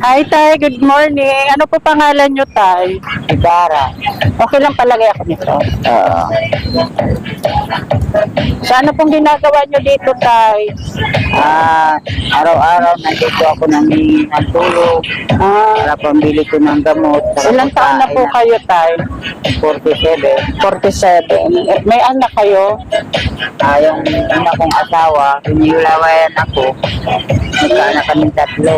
Hi, Tay. Good morning. Ano po pangalan nyo, Tay? Ibarra. Okay lang palagay ako nito. Oo. So, ano pong ginagawa nyo dito, Tay? Ah, araw-araw nandito ako nangingi ng tulong Ah, para pambili ko ng gamot. saka ilang taon na po pagkain kayo, Tay? ng 47. 47. Eh, May anak kayo? Ah, yung una kong asawa, hinilawayan ako. Nagkaanak kami tatlo.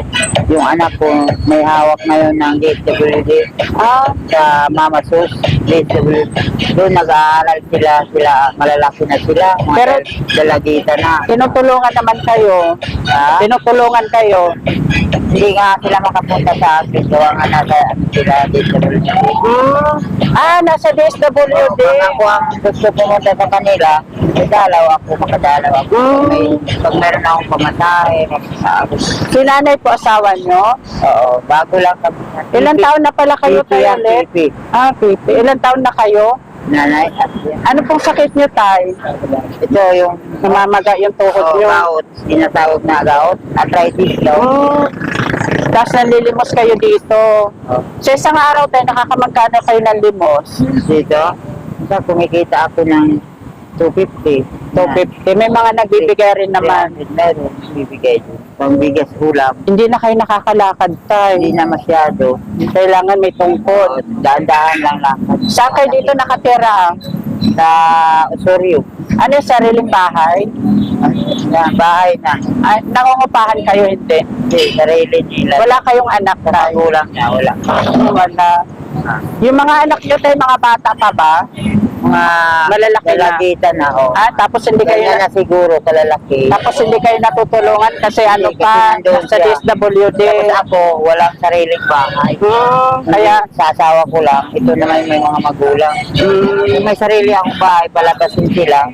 Yung anak ko, may hawak ngayon ng DSWD Ah, sa Mama Sus, DSWD. Doon nag-aaral sila, sila, malalaki na sila. Mga Pero- dal- dalagita na. tinutulungan naman kayo. Ah, Tinutulungan kayo. hindi nga sila makapunta sa akin. Gawa nga nasa ano sila. Hmm. Ah, nasa DSWD. Pag ako ang gusto pumunta sa kanila, madalaw ako, makadalaw ako. Mm. May, pag meron akong pamasahe, masasabi. Si nanay po asawa nyo? Oo, bago lang kami. Ilan taon na pala kayo, Pipi Tay, pipi. Ah, Pipi. Ilan taon na kayo? Nanay. Ano pong sakit nyo, Tay? Ito yung Namamaga yung tuhod oh, nyo. gout, sinatawag na gout, arthritis daw. Oh. Tapos nanlilimos kayo dito. Oh. Sa isang araw tayo, nakakamagkano kayo ng limos? Dito, sa kumikita ako ng 250. 250. May mga nagbibigay rin naman. Meron, bibigay din. Pangbigas ulam, Hindi na kayo nakakalakad tayo. hindi na masyado. Kailangan may tungkod. Oh, Daan-daan lang lang. Saan kayo dito nakatira? Sa Osorio. Ano yung sariling bahay? Na bahay na. Ay, nangungupahan kayo, hindi? Hindi, sarili nila. Wala kayong anak Sa tayo? magulang na, wala. Wala. Ah, Yung mga anak nyo tayo, mga bata pa ba? Mga Malalaki na. lalagitan na, oh. Ah, tapos hindi kayo Kaya na siguro, kalalaki. tapos hindi kayo natutulungan kasi ano Hindi, pa, kasi nandun sa siya. DSWD. Tapos ako, walang sariling bahay. Hmm, kaya, Kaya sa asawa ko lang, ito naman may mga magulang. Kung may sarili akong bahay, palabasin sila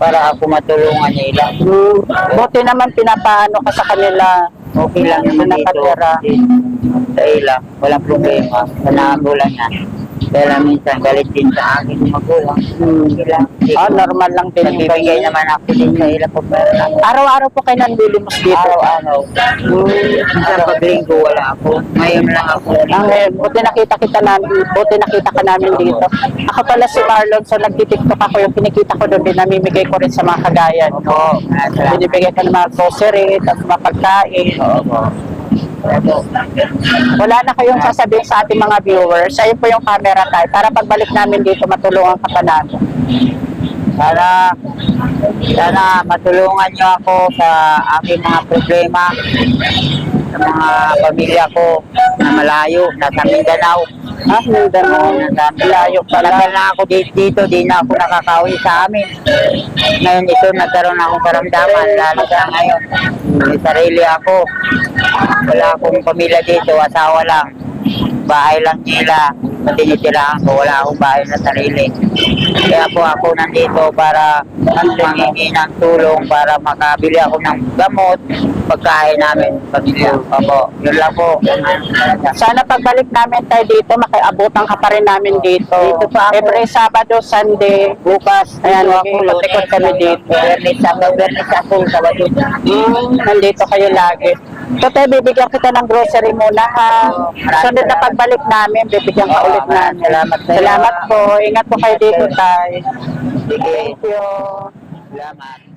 para ako matulungan nila. hmm, buti naman pinapaano ka sa kanila. Okay lang naman dito. Nakatira. Sa ila, walang problema. Sa nagulang na. Kaya minsan galit din sa akin yung magulang. Hmm. Sila. Ah, normal lang din. Nagbibigay naman ako din sa ila pag meron ako. Araw-araw po kayo nanlilimos dito. Araw-araw. Minsan pag linggo wala ako. Ngayon lang ako. Ah, ngayon, buti nakita kita namin, buti nakita ka namin dito. Ako pala si Marlon, so nagtitiktok ako, yung kinikita ko doon, din namimigay ko rin sa mga kagayan. Oo, salamat. Binibigay ko ng mga grocery, tapos mga pagkain. Oo po. Ito. Wala na kayong sasabihin sa ating mga viewers. Ayun po yung camera tayo. Para pagbalik namin dito, matulungan ka pa namin. Sana, sana matulungan niyo ako sa aking mga problema sa mga pamilya ko na malayo, nasa Mindanao. Ah, Mindanao. Nasa Malayo pala. na ako dito, dito, di na ako nakakauwi sa amin. Ngayon ito, nagkaroon akong karamdaman, lalo sa ngayon. May sarili ako. Wala akong pamilya dito, asawa lang. Bahay lang nila. Tinitirahan ko, wala akong bahay na sarili. Kaya po ako nandito para mangingi ng tulong para makabili ako ng gamot, pagkain namin, pamilya. Opo, yun lang po. Sana pagbalik namin tayo dito, makiabutan ka pa rin namin dito. Dito pa ako. Every Sabado, Sunday, bukas. Ayan, Dito ako, kami dito. Bernis ako, bernis ako, Sabado. Hmm, nandito kayo lagi. So, tayo, bibigyan kita ng grocery muna, ha? Maraming Sunod na pagbalik namin, bibigyan ka ulit namin. salamat. Salamat po. Ingat po kayo dito, tay. Thank you. salamat.